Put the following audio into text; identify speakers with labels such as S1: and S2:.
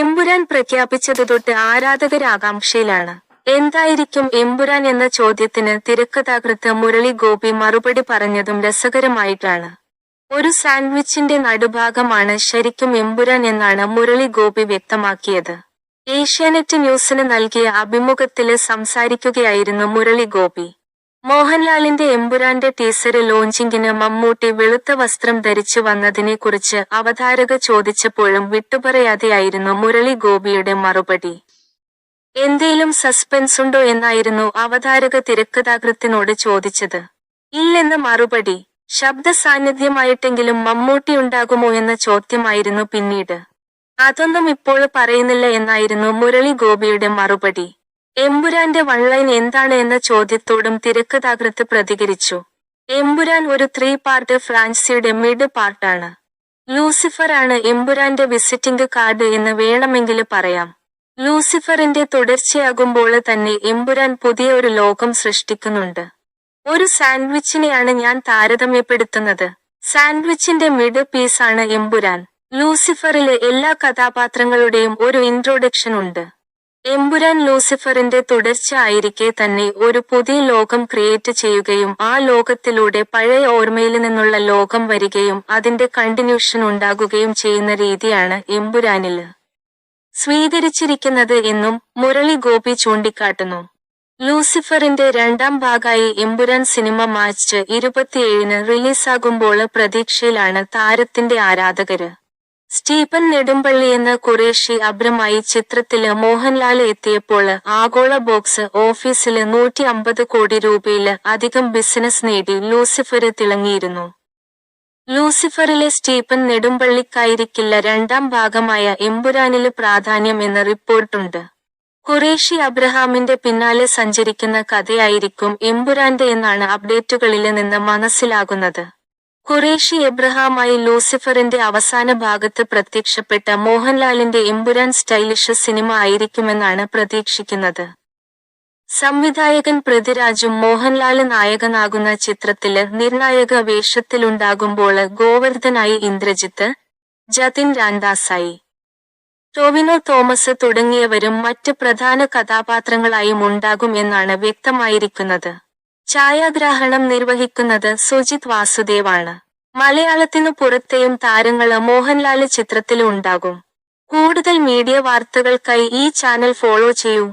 S1: എമ്പുരാൻ പ്രഖ്യാപിച്ചത് തൊട്ട് ആരാധകരാകാംക്ഷയിലാണ് എന്തായിരിക്കും എമ്പുരാൻ എന്ന ചോദ്യത്തിന് തിരക്കഥാകൃത്ത് മുരളി ഗോപി മറുപടി പറഞ്ഞതും രസകരമായിട്ടാണ്. ഒരു സാൻഡ്വിച്ചിന്റെ നടുഭാഗമാണ് ശരിക്കും എമ്പുരാൻ എന്നാണ് മുരളി ഗോപി വ്യക്തമാക്കിയത്. ഏഷ്യാനെറ്റ് ന്യൂസിന് നൽകിയ അഭിമുഖത്തിൽ സംസാരിക്കുകയായിരുന്നു മുരളി ഗോപി. മോഹൻലാലിന്റെ എമ്പുരാന്റെ ടീസർ ലോഞ്ചിങ്ങിന് മമ്മൂട്ടി വെളുത്ത വസ്ത്രം ധരിച്ചു വന്നതിനെക്കുറിച്ച് അവതാരക ചോദിച്ചപ്പോഴും വിട്ടുപറയാതെയായിരുന്നു മുരളി ഗോപിയുടെ മറുപടി. എന്തേലും സസ്പെൻസ് ഉണ്ടോ എന്നായിരുന്നു അവതാരക തിരക്കഥാകൃത്തിനോട് ചോദിച്ചത്. ഇല്ലെന്ന മറുപടി ശബ്ദ സാന്നിധ്യമായിട്ടെങ്കിലും മമ്മൂട്ടി ഉണ്ടാകുമോ എന്ന ചോദ്യമായിരുന്നു പിന്നീട്. അതൊന്നും ഇപ്പോൾ പറയുന്നില്ല എന്നായിരുന്നു മുരളി ഗോപിയുടെ മറുപടി. എമ്പുരാന്റെ വൺലൈൻ എന്താണ് എന്ന ചോദ്യത്തോടും തിരക്കഥാകൃത്ത് പ്രതികരിച്ചു. എമ്പുരാൻ ഒരു ത്രീ പാർട്ട് ഫ്രാൻസിയുടെ മിഡ് പാർട്ടാണ് ലൂസിഫർ ആണ് എമ്പുരാന്റെ വിസിറ്റിംഗ് കാർഡ് എന്ന് വേണമെങ്കിൽ പറയാം. ലൂസിഫറിന്റെ തുടർച്ചയാകുമ്പോൾ തന്നെ എമ്പുരാൻ പുതിയ ഒരു ലോകം സൃഷ്ടിക്കുന്നുണ്ട്. ഒരു സാൻഡ്വിച്ചിനെയാണ് ഞാൻ താരതമ്യപ്പെടുത്തുന്നത്. സാൻഡ്വിച്ചിന്റെ മിഡ് പീസാണ് എമ്പുരാൻ. ലൂസിഫറിലെ എല്ലാ കഥാപാത്രങ്ങളുടെയും ഒരു ഇൻട്രോഡക്ഷൻ ഉണ്ട്. എമ്പുരാൻ ലൂസിഫറിന്റെ തുടർച്ച ആയിരിക്കെ തന്നെ ഒരു പുതിയ ലോകം ക്രിയേറ്റ് ചെയ്യുകയും ആ ലോകത്തിലൂടെ പഴയ ഓർമ്മയിൽ നിന്നുള്ള ലോകം വരികയും അതിന്റെ കണ്ടിന്യൂഷൻ ഉണ്ടാകുകയും ചെയ്യുന്ന രീതിയാണ് എമ്പുരാനിൽ. സ്വീകരിച്ചിരിക്കുന്നത് എന്നും മുരളി ഗോപി ചൂണ്ടിക്കാട്ടുന്നു. ലൂസിഫറിന്റെ രണ്ടാം ഭാഗമായി എമ്പുരാൻ സിനിമ മാർച്ച് ഇരുപത്തിയേഴിന് റിലീസാകുമ്പോൾ പ്രതീക്ഷയിലാണ് താരത്തിന്റെ ആരാധകര്. സ്റ്റീഫൻ നെടുമ്പള്ളി എന്ന കുറേഷി അബ്രമായി ചിത്രത്തിൽ മോഹൻലാൽ എത്തിയപ്പോൾ ആഗോള ബോക്സ് ഓഫീസിൽ നൂറ്റി അമ്പത് കോടി രൂപയിൽ അധികം ബിസിനസ് നേടി ലൂസിഫര് തിളങ്ങിയിരുന്നു. ലൂസിഫറിലെ സ്റ്റീഫൻ നെടുമ്പള്ളിക്കായിരിക്കില്ല രണ്ടാം ഭാഗമായ എമ്പുരാനിൽ പ്രാധാന്യം എന്ന റിപ്പോർട്ടുണ്ട്. കുറേഷി അബ്രഹാമിന്റെ പിന്നാലെ സഞ്ചരിക്കുന്ന കഥയായിരിക്കും എമ്പുരാന്റെ എന്നാണ് അപ്ഡേറ്റുകളിൽ നിന്ന് മനസ്സിലാകുന്നത്. ഖുറേഷി എബ്രഹാമായി ലൂസിഫറിന്റെ അവസാന ഭാഗത്ത് പ്രത്യക്ഷപ്പെട്ട മോഹൻലാലിന്റെ എമ്പുരാൻ സ്റ്റൈലിഷ് സിനിമ ആയിരിക്കുമെന്നാണ് പ്രതീക്ഷിക്കുന്നത്. സംവിധായകൻ പൃഥ്വിരാജും മോഹൻലാൽ നായകനാകുന്ന ചിത്രത്തിൽ നിർണായക വേഷത്തിലുണ്ടാകുമ്പോൾ ഗോവർദ്ധനായി ഇന്ദ്രജിത്ത് ജതിൻ രാംദാസായി. ടോവിനോ തോമസ് തുടങ്ങിയവരും മറ്റ് പ്രധാന കഥാപാത്രങ്ങളായും ഉണ്ടാകും എന്നാണ് വ്യക്തമായിരിക്കുന്നത്. ഛായാഗ്രാഹണം നിർവഹിക്കുന്നത് സുജിത് വാസുദേവാണ്. മലയാളത്തിനു പുറത്തെയും താരങ്ങൾ മോഹൻലാൽ ചിത്രത്തിലും ഉണ്ടാകും. കൂടുതൽ മീഡിയ വാർത്തകൾക്കായി ഈ ചാനൽ ഫോളോ ചെയ്യൂ.